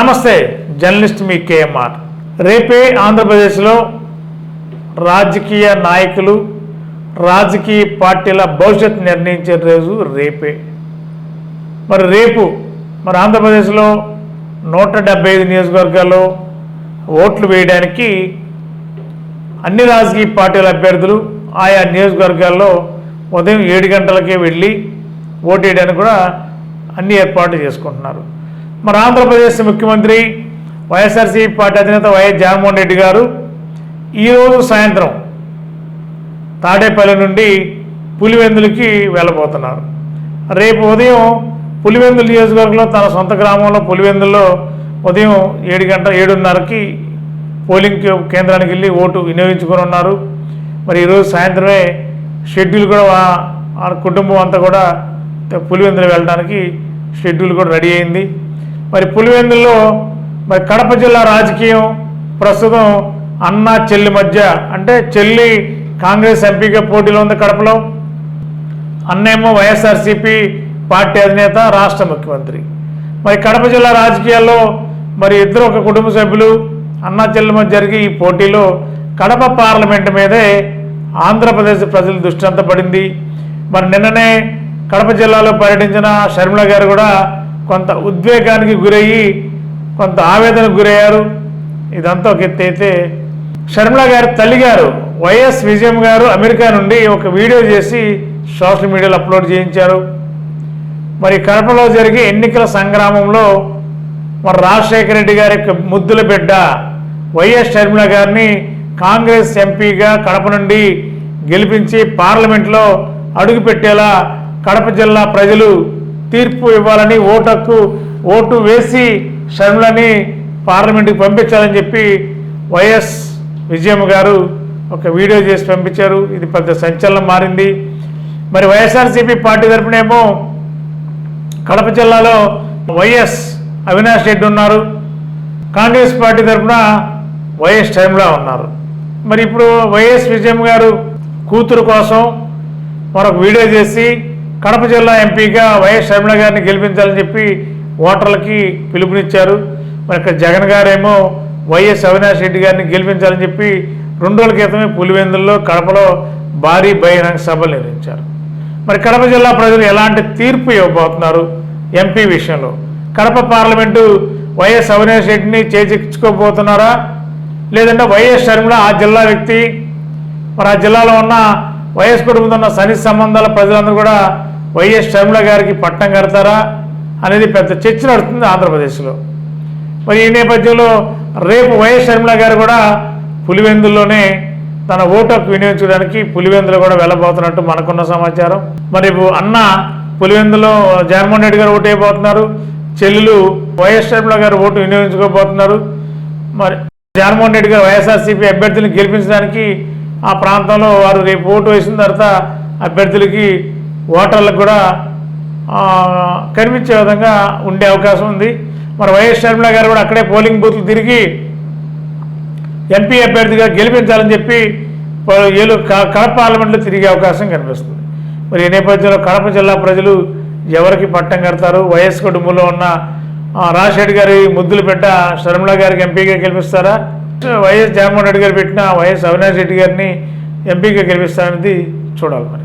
నమస్తే జర్నలిస్ట్ మీ కేఎంఆర్. రేపే ఆంధ్రప్రదేశ్లో రాజకీయ నాయకులు రాజకీయ పార్టీల భవిష్యత్ నిర్ణయించే రోజు రేపే. మరి రేపు మరి ఆంధ్రప్రదేశ్లో నూట డెబ్బై ఐదు నియోజకవర్గాల్లో ఓట్లు వేయడానికి అన్ని రాజకీయ పార్టీల అభ్యర్థులు ఆయా నియోజకవర్గాల్లో ఉదయం ఏడు గంటలకే వెళ్ళి ఓటు వేయడానికి కూడా అన్ని ఏర్పాట్లు చేసుకుంటున్నారు. మరి ఆంధ్రప్రదేశ్ ముఖ్యమంత్రి వైఎస్ఆర్సీపీ పార్టీ అధినేత వైఎస్ జగన్మోహన్ రెడ్డి గారు ఈరోజు సాయంత్రం తాడేపల్లి నుండి పులివెందులకి వెళ్ళబోతున్నారు. రేపు ఉదయం పులివెందుల నియోజకవర్గంలో తన సొంత గ్రామంలో పులివెందుల్లో ఉదయం ఏడు గంట ఏడున్నరకి పోలింగ్ కేంద్రానికి వెళ్ళి ఓటు వినియోగించుకొని ఉన్నారు. మరి ఈరోజు సాయంత్రమే షెడ్యూల్ కూడా ఆ కుటుంబం అంతా కూడా పులివెందులు వెళ్ళడానికి షెడ్యూల్ కూడా రెడీ అయింది. మరి పులివెందుల్లో మరి కడప జిల్లా రాజకీయం ప్రస్తుతం అన్న చెల్లి మధ్య అంటే చెల్లి కాంగ్రెస్ ఎంపీగా పోటీలో ఉంది కడపలో. అన్నేమో వైఎస్ఆర్సీపీ పార్టీ అధినేత రాష్ట్ర ముఖ్యమంత్రి. మరి కడప జిల్లా రాజకీయాల్లో మరి ఇద్దరు ఒక కుటుంబ సభ్యులు అన్నా చెల్లి మధ్య జరిగే ఈ పోటీలో కడప పార్లమెంటు మీదే ఆంధ్రప్రదేశ్ ప్రజల దృష్టి అంతా పడింది మరి నిన్ననే కడప జిల్లాలో పర్యటించిన షర్మిల గారు కూడా కొంత ఉద్వేగానికి గురయ్యి కొంత ఆవేదనకు గురయ్యారు. ఇదంతా ఒక ఎత్తి అయితే షర్మిల గారి తల్లి గారు వైఎస్ విజయం గారు అమెరికా నుండి ఒక వీడియో చేసి సోషల్ మీడియాలో అప్లోడ్ చేయించారు. మరి కడపలో జరిగే ఎన్నికల సంగ్రామంలో మరి రాజశేఖర రెడ్డి గారి యొక్క ముద్దుల బిడ్డ వైఎస్ షర్మిల గారిని కాంగ్రెస్ ఎంపీగా కడప నుండి గెలిపించి పార్లమెంట్లో అడుగుపెట్టేలా కడప జిల్లా ప్రజలు తీర్పు ఇవ్వాలని ఓటక్కు ఓటు వేసి షర్మిలని పార్లమెంటుకి పంపించాలని చెప్పి వైఎస్ విజయమ్మ గారు ఒక వీడియో చేసి పంపించారు. ఇది పెద్ద సంచలనం మారింది. మరి వైఎస్ఆర్సీపీ పార్టీ తరపునేమో కడప జిల్లాలో వైఎస్ అవినాష్ రెడ్డి ఉన్నారు. కాంగ్రెస్ పార్టీ తరఫున వైఎస్ టైంలో ఉన్నారు. మరి ఇప్పుడు వైఎస్ విజయం గారు కూతురు కోసం మరొక వీడియో చేసి కడప జిల్లా ఎంపీగా వైఎస్ రమణ గారిని గెలిపించాలని చెప్పి ఓటర్లకి పిలుపునిచ్చారు. మరి ఇక్కడ జగన్ గారేమో వైఎస్ అవినాష్ రెడ్డి గారిని గెలిపించాలని చెప్పి రెండు రోజుల క్రితమే పులివెందుల్లో కడపలో భారీ బహిరంగ సభలు నిర్వహించారు. మరి కడప జిల్లా ప్రజలు ఎలాంటి తీర్పు ఇవ్వబోతున్నారు ఎంపీ విషయంలో? కడప పార్లమెంటు వైఎస్ అవినాష్ రెడ్డిని చేజిక్చుకోబోతున్నారా లేదంటే వైఎస్ షర్మిల ఆ జిల్లా వ్యక్తి మరి ఆ జిల్లాలో ఉన్న వైఎస్ కుటుంబంతో ఉన్న సన్నిహిత సంబంధాల ప్రజలందరూ కూడా వైఎస్ షర్మిల గారికి పట్టణం కడతారా అనేది పెద్ద చర్చ నడుస్తుంది ఆంధ్రప్రదేశ్లో. మరి ఈ నేపథ్యంలో రేపు వైఎస్ షర్మిల గారు కూడా పులివెందుల్లోనే తన ఓటు హక్కు వినియోగించడానికి పులివెందులో కూడా వెళ్ళబోతున్నట్టు మనకున్న సమాచారం. మరి రేపు అన్న పులివెందులో జగన్మోహన్ రెడ్డి గారు ఓటు వేయబోతున్నారు చెల్లెలు వైఎస్ షర్మిల గారు ఓటు వినియోగించుకోబోతున్నారు. మరి జగన్మోహన్ రెడ్డి గారు వైఎస్ఆర్సీపీ అభ్యర్థులను గెలిపించడానికి ఆ ప్రాంతంలో వారు రేపు ఓటు వేసిన తర్వాత అభ్యర్థులకి ఓటర్లకు కూడా కనిపించే విధంగా ఉండే అవకాశం ఉంది. మరి వైఎస్ షర్మిల గారు కూడా అక్కడే పోలింగ్ బూత్లు తిరిగి ఎంపీ అభ్యర్థిగా గెలిపించాలని చెప్పి ఏలు క- కడప పార్లమెంట్లో తిరిగే అవకాశం కనిపిస్తుంది. మరి ఈ నేపథ్యంలో కడప జిల్లా ప్రజలు ఎవరికి పట్టం కడతారు? వైఎస్ కుటుంబంలో ఉన్న రాజశేఖర్ గారి ముద్దులు పెట్ట షర్మిల గారికి ఎంపీగా గెలిపిస్తారా? వైఎస్ జగన్మోహన్ రెడ్డి గారు పెట్టిన వైఎస్ అవినాష్ రెడ్డి గారిని ఎంపీగా గెలిపిస్తారనేది చూడాలి మరి.